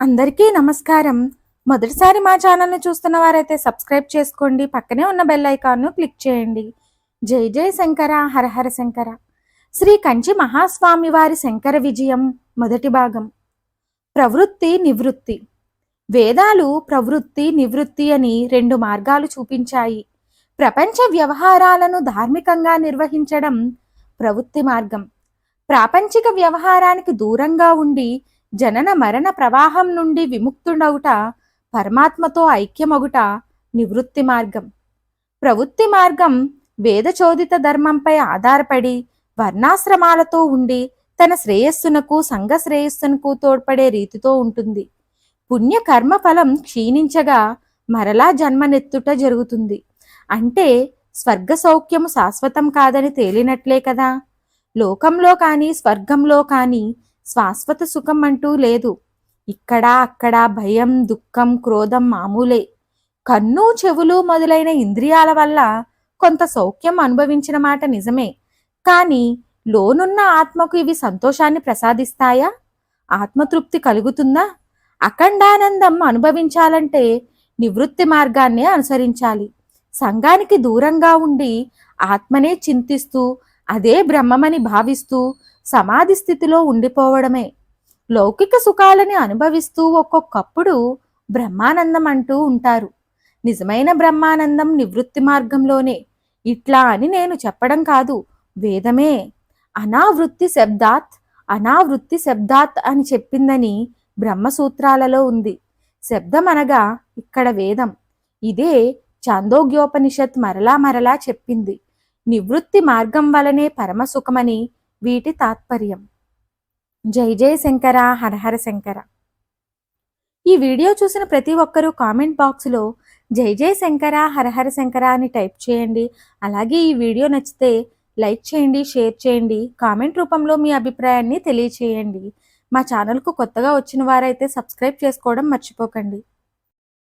అందరికీ నమస్కారం. మొదటిసారి మా ఛానల్ని చూస్తున్న వారైతే సబ్స్క్రైబ్ చేసుకోండి. పక్కనే ఉన్న బెల్ ఐకాన్ను క్లిక్ చేయండి. జై జై శంకర హరహర శంకర. శ్రీ కంచి మహాస్వామి వారి శంకర విజయం మొదటి భాగం. ప్రవృత్తి నివృత్తి. వేదాలు ప్రవృత్తి నివృత్తి అని రెండు మార్గాలు చూపించాయి. ప్రపంచ వ్యవహారాలను ధార్మికంగా నిర్వహించడం ప్రవృత్తి మార్గం. ప్రాపంచిక వ్యవహారానికి దూరంగా ఉండి జనన మరణ ప్రవాహం నుండి విముక్తుడవుట పరమాత్మతో ఐక్యమగుట నివృత్తి మార్గం. ప్రవృత్తి మార్గం వేదచోదిత ధర్మంపై ఆధారపడి వర్ణాశ్రమాలతో ఉండి తన శ్రేయస్సునకు సంఘ శ్రేయస్సునకు తోడ్పడే రీతితో ఉంటుంది. పుణ్య కర్మ ఫలం క్షీణించగా మరలా జన్మనెత్తుట జరుగుతుంది. అంటే స్వర్గ సౌఖ్యము శాశ్వతం కాదని తేలినట్లే కదా? లోకంలో కానీ స్వర్గంలో కానీ శాశ్వత సుఖం అంటూ లేదు. ఇక్కడ అక్కడ భయం దుఃఖం క్రోధం మామూలే. కన్ను చెవులు మొదలైన ఇంద్రియాల వల్ల కొంత సౌఖ్యం అనుభవించిన మాట నిజమే. కానీ లోనున్న ఆత్మకు ఇవి సంతోషాన్ని ప్రసాదిస్తాయా? ఆత్మతృప్తి కలుగుతుందా? అఖండానందం అనుభవించాలంటే నివృత్తి మార్గాన్నే అనుసరించాలి. సంఘానికి దూరంగా ఉండి ఆత్మనే చింతిస్తూ అదే బ్రహ్మమని భావిస్తూ సమాధి స్థితిలో ఉండిపోవడమే. లౌకిక సుఖాలని అనుభవిస్తూ ఒక్కొక్కప్పుడు బ్రహ్మానందం అంటూ ఉంటారు. నిజమైన బ్రహ్మానందం నివృత్తి మార్గంలోనే. ఇట్లా అని నేను చెప్పడం కాదు. వేదమే. అనావృత్తి శబ్దాత్ అనావృత్తి శబ్దాత్ అని చెప్పిందని బ్రహ్మసూత్రాలలో ఉంది. శబ్దం అనగా ఇక్కడ వేదం. ఇదే చాందోగ్యోపనిషత్ మరలా మరలా చెప్పింది. నివృత్తి మార్గం వలనే పరమసుఖమని వీటి తాత్పర్యం. జై జై శంకర హరహర శంకర. ఈ వీడియో చూసిన ప్రతి ఒక్కరూ కామెంట్ బాక్స్లో జై జై శంకర హరహర శంకర అని టైప్ చేయండి. అలాగే ఈ వీడియో నచ్చితే లైక్ చేయండి షేర్ చేయండి కామెంట్ రూపంలో మీ అభిప్రాయాన్ని తెలియచేయండి. మా ఛానల్కు కొత్తగా వచ్చిన వారైతే సబ్స్క్రైబ్ చేసుకోవడం మర్చిపోకండి.